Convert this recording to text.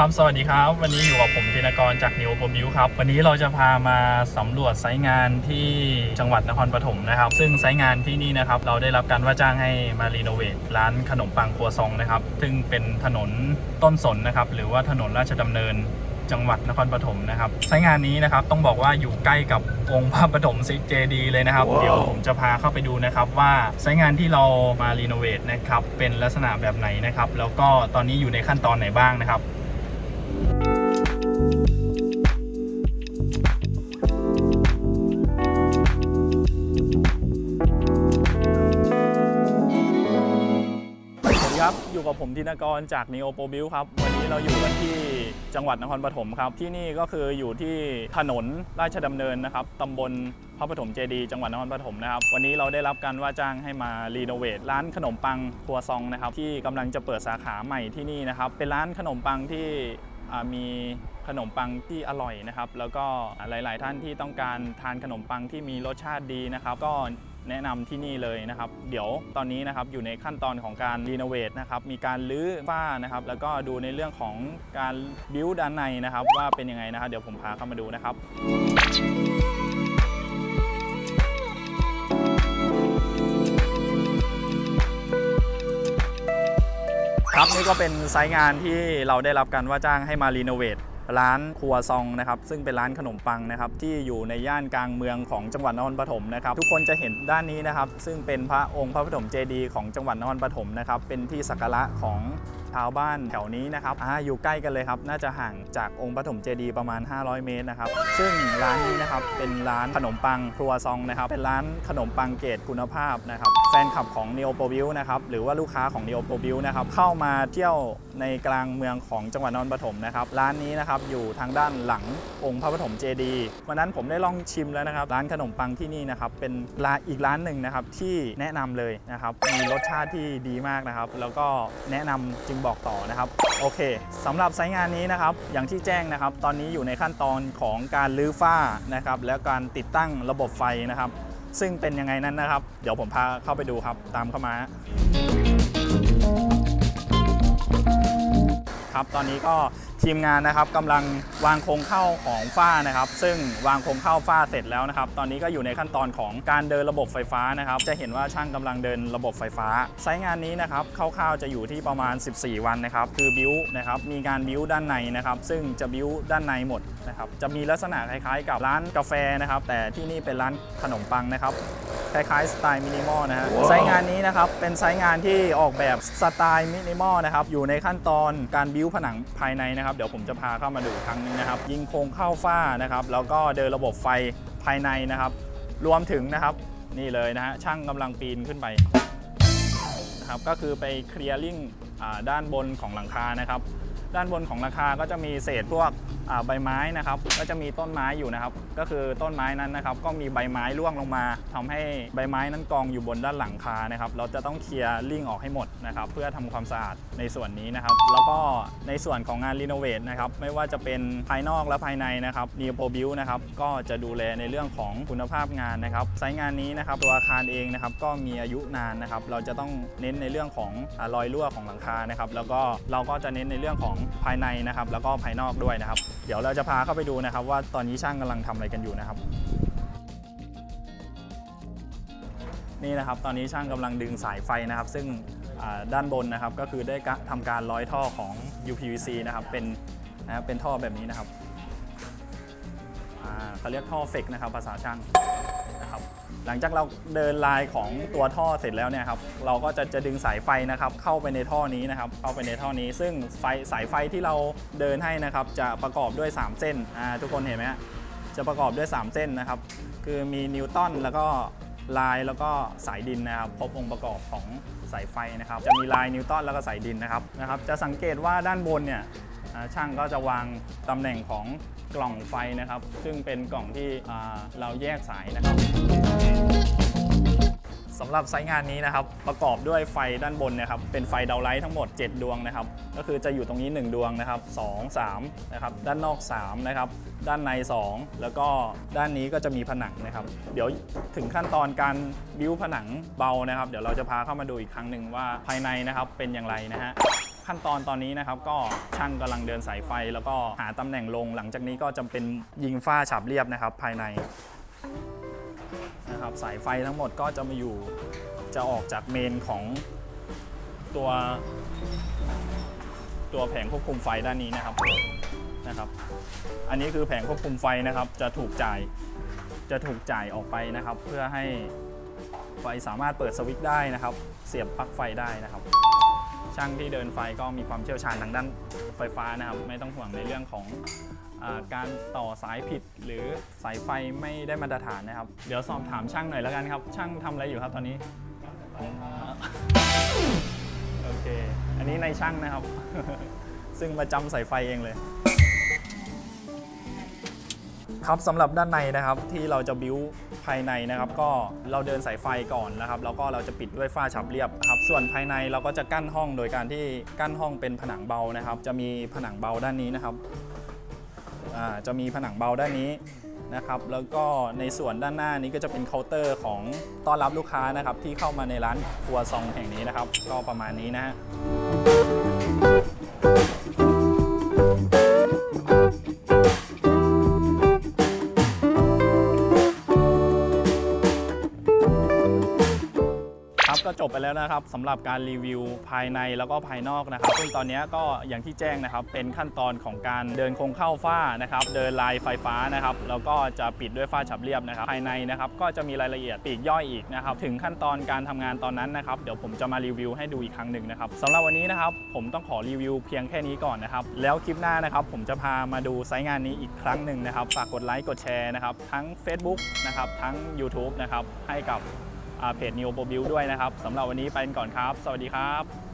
ครับสวัสดีครับ วันนี้อยู่กับผมธินกรจากนิวโปรบิวครับ วันนี้เราจะพามาสำรวจไซต์งานที่จังหวัดนครปฐมนะครับ ซึ่งไซต์งานที่นี่นะครับ เราได้รับการว่าจ้างให้มารีโนเวทร้านขนมปังครัวซองนะครับ ซึ่งเป็นถนนต้นสนนะครับ หรือว่าถนนราชดำเนินจังหวัดนครปฐมนะครับไซต์งานนี้นะครับต้องบอกว่าอยู่ใกล้กับองค์พระปฐมซิเจดีย์เลยนะครับว้าวเดี๋ยวผมจะพาเข้าไปดูนะครับว่าไซต์งานที่เรามารีโนเวทนะครับเป็นลักษณะแบบไหนนะครับ แล้วก็ตอนนี้อยู่ในขั้นตอนไหนบ้างนะครับ อยู่กับผมธินกรจาก Neo Pro Build ครับ วันนี้เราอยู่กันที่จังหวัดนครปฐมครับ ที่นี่ก็คืออยู่ที่ถนนราชดำเนินนะครับตำบลพระปฐมเจดีจังหวัดนครปฐมนะครับ วันนี้เราได้รับการว่าจ้างให้มารีโนเวทร้านขนมปังครัวซองนะครับ ที่กำลังจะเปิดสาขาใหม่ที่นี่นะครับ เป็นร้านขนมปังที่มีขนมปังที่อร่อยนะครับ แล้วก็หลาย ๆ ท่านที่ต้องการทานขนมปังที่มีรสชาติดีนะครับ ก็ แนะนำที่นี่เลยนะครับ เดี๋ยวตอนนี้นะครับอยู่ในขั้นตอนของการรีโนเวทนะครับมีการรื้อฝ้านะครับ แล้วก็ดูในเรื่องของการบิวด้านในนะครับ ว่าเป็นยังไงนะครับเดี๋ยวผมพาเข้ามาดูนะครับครับนี่ก็เป็นไซต์งานที่เราได้รับการว่าจ้างให้มารีโนเวท ร้านครัวซองนะครับซึ่งเป็นร้านขนมปังนะครับที่อยู่ในย่านกลางเมืองของจังหวัดนครปฐมนะครับทุกคนจะเห็นด้านนี้นะครับ ซึ่งเป็นพระองค์พระปฐมเจดีย์ของจังหวัดนครปฐมนะครับเป็นที่สักการะของชาวบ้านแถวนี้นะครับอาอยู่ใกล้กันเลยครับ น่าจะห่างจากองค์ปฐมเจดีย์ประมาณ 500 เมตรนะครับ ซึ่งร้านนี้นะครับเป็นร้านขนมปังครัวซองนะครับ เป็นร้านขนมปังเกรดคุณภาพนะครับ แฟนคลับของ Neo Pro b u i l นะครับหรือว่าลูกค้าของ Neo Pro b u i l นะครับเข้ามาเที่ยวในกลางเมืองของจังหวัดนครปฐมนะครับ ร้านนี้นะครับอยู่ทางด้านหลังองค์พระปฐมเจดีย์วันนั้นผมได้ลองชิมแล้วนะครับ ร้านขนมปังที่นี่นะครับเป็นร้านอีกร้านหนึ่งนะครับที่แนะนำเลยนะครับมีรสชาติที่ดีมากนะครับ แล้วก็แนะนำจึงบอกต่อนะครับโอเคสำหรับไซต์งานนี้นะครับอย่างที่แจ้งนะครับ ตอนนี้อยู่ในขั้นตอนของการลื้อฝ้านะครับและการติดตั้งระบบไฟนะครับ ซึ่งเป็นยังไงนั้นนะครับ เดี๋ยวผมพาเข้าไปดูครับตามเข้ามาครับตอนนี้ก็ทีมงานนะครับกำลังวางโครงเข้าของฝ้านะครับ ซึ่งวางโครงเข้าฝ้าเสร็จแล้วนะครับ ตอนนี้ก็อยู่ในขั้นตอนของการเดินระบบไฟฟ้านะครับ จะเห็นว่าช่างกำลังเดินระบบไฟฟ้าไซต์งานนี้นะครับคร่าวๆจะอยู่ที่ประมาณ 14 วันนะครับ คือบิวนะครับมีการบิวด้านในนะครับ ซึ่งจะบิวด้านในหมดนะครับจะมีลักษณะคล้ายๆ กับร้านกาแฟนะครับ แต่ที่นี่เป็นร้านขนมปังนะครับคล้ายๆสไตล์มินิมอลนะฮะว้าวไซต์งานนี้นะครับเป็นไซต์งานที่ออกแบบสไตล์มินิมอลนะครับอยู่ในขั้นตอนการบิ้วผนังภายในนะครับเดี๋ยวผมจะพาเข้ามาดูอีกครั้งหนึงนะครับ ยิงโครงเข้าฝ้านะครับ แล้วก็เดินระบบไฟภายในนะครับ รวมถึงนะครับนี่เลยนะฮะช่างกำลังปีนขึ้นไปนะครับก็คือไปเคลียร์ลิงด้านบนของหลังคานะครับ ด้านบนของหลังคาก็จะมีเศษพวก ใบไม้นะครับก็จะมีต้นไม้อยู่นะครับ ก็คือต้นไม้นั้นนะครับ ก็มีใบไม้ร่วงลงมาทำให้ใบไม้นั้นกองอยู่บนด้านหลังคานะครับ เราจะต้องเคลียร์ลิ่งออกให้หมดนะครับ เพื่อทำความสะอาดในส่วนนี้นะครับ แล้วก็ในส่วนของงานรีโนเวทนะครับ ไม่ว่าจะเป็นภายนอกและภายในนะครับ n e o p o b u i l นะครับ ก็จะดูแลในเรื่องของคุณภาพงานนะครับไซต์งานนี้นะครับ ตัวอาคารเองนะครับ ก็มีอายุนานนะครับ เราจะต้องเน้นในเรื่องของรอยรั่วของหลังคานะครับ แล้วก็เราก็จะเน้นในเรื่องของภายในนะครับ แล้วก็ภายนอกด้วยนะครับ เดี๋ยวเราจะพาเข้าไปดูนะครับ ว่าตอนนี้ช่างกำลังทำอะไรกันอยู่นะครับ นี่นะครับตอนนี้ช่างกำลังดึงสายไฟนะครับ ซึ่งด้านบนนะครับก็คือได้กะทำการร้อยท่อของ UPVC นะครับเป็นนะครับเป็นท่อแบบนี้นะครับเขาเรียกท่อเฟกนะครับภาษาช่าง หลังจากเราเดินลายของตัวท่อเสร็จแล้วเนี่ยครับเราก็จะจะดึงสายไฟนะครับเข้าไปในท่อนี้นะครับเข้าไปในท่อนี้ ซึ่งไฟสายไฟที่เราเดินให้นะครับจะประกอบด้วย 3 เส้นอ่าทุกคนเห็นไหมฮะจะประกอบด้วย 3 เส้นนะครับ คือมีนิวตันแล้วก็ลายแล้วก็สายดินนะครับครบองค์ประกอบของสายไฟนะครับ จะมีลายนิวตันแล้วก็สายดินนะครับนะครับ จะสังเกตว่าด้านบนเนี่ย ช่างก็จะวางตำแหน่งของกล่องไฟนะครับ ซึ่งเป็นกล่องที่เราแยกสายนะครับสำหรับไซต์งานนี้นะครับประกอบด้วยไฟด้านบนนะครับเป็นไฟดาวไลท์ทั้งหมด 7 ดวงนะครับ ก็คือจะอยู่ตรงนี้ 1 ดวงนะครับ 2 3นะครับด้านนอก3นะครับด้านใน 2 แล้วก็ด้านนี้ก็จะมีผนังนะครับ เดี๋ยวถึงขั้นตอนการบิ้วผนังเบานะครับ เดี๋ยวเราจะพาเข้ามาดูอีกครั้งหนึ่งว่าภายในนะครับเป็นอย่างไรนะฮะ ขั้นตอนตอนนี้นะครับก็ช่างกำลังเดินสายไฟ แล้วก็หาตำแหน่งลง หลังจากนี้ก็จำเป็นยิงฝ้าฉาบเรียบนะครับ ภายในนะครับสายไฟทั้งหมดก็จะมาอยู่จะออกจากเมนของตัว ตัวแผงควบคุมไฟด้านนี้นะครับนะครับ อันนี้คือแผงควบคุมไฟนะครับ จะถูกจ่ายจะถูกจ่ายออกไปนะครับ เพื่อให้ไฟสามารถเปิดสวิตช์ได้นะครับ เสียบปลั๊กไฟได้นะครับ ช่างที่เดินไฟก็มีความเชี่ยวชาญทางด้านไฟฟ้านะครับ ไม่ต้องห่วงในเรื่องของอาการต่อสายผิดหรือสายไฟไม่ได้มาตรฐานนะครับ เดี๋ยวสอบถามช่างหน่อยแล้วกันครับ ช่างทำอะไรอยู่ครับตอนนี้โอเค อันนี้ในช่างนะครับ ซึ่งมาจำสายไฟเองเลย ครับสำหรับด้านในนะครับที่เราจะบิวภายในนะครับก็เราเดินสายไฟก่อนนะครับแล้วก็เราจะปิดด้วยฝ้าฉับเรียบครับส่วนภายในเราก็จะกั้นห้องโดยการที่กั้นห้องเป็นผนังเบานะครับ จะมีผนังเบาด้านนี้นะครับจะมีผนังเบาด้านนี้นะครับแล้วก็ในส่วนด้านหน้านี้ก็จะเป็นเคาน์เตอร์ของต้อนรับลูกค้านะครับที่เข้ามาในร้านครัวซองแห่งนี้นะครับ ก็ประมาณนี้นะฮะ จบไปแล้วนะครับสำหรับการรีวิวภายในแล้วก็ภายนอกนะครับ ซึ่งตอนนี้ก็อย่างที่แจ้งนะครับ เป็นขั้นตอนของการเดินโครงเข้าฝ้านะครับ เดินลายไฟฟ้านะครับ แล้วก็จะปิดด้วยฝ้าฉับเรียบนะครับ ภายในนะครับก็จะมีรายละเอียดปีกย่อยอีกนะครับ ถึงขั้นตอนการทำงานตอนนั้นนะครับ เดี๋ยวผมจะมารีวิวให้ดูอีกครั้งหนึ่งนะครับสำหรับวันนี้นะครับ ผมต้องขอรีวิวเพียงแค่นี้ก่อนนะครับ แล้วคลิปหน้านะครับ ผมจะพามาดูไซต์งานนี้อีกครั้งหนึ่งนะครับ ฝากกดไลค์ กดแชร์นะครับ ทั้ง Facebook นะครับ ทั้ง YouTube นะครับ ให้กับ เพจ Neo Pro Build ด้วยนะครับสำหรับวันนี้ไปกันก่อนครับ สวัสดีครับ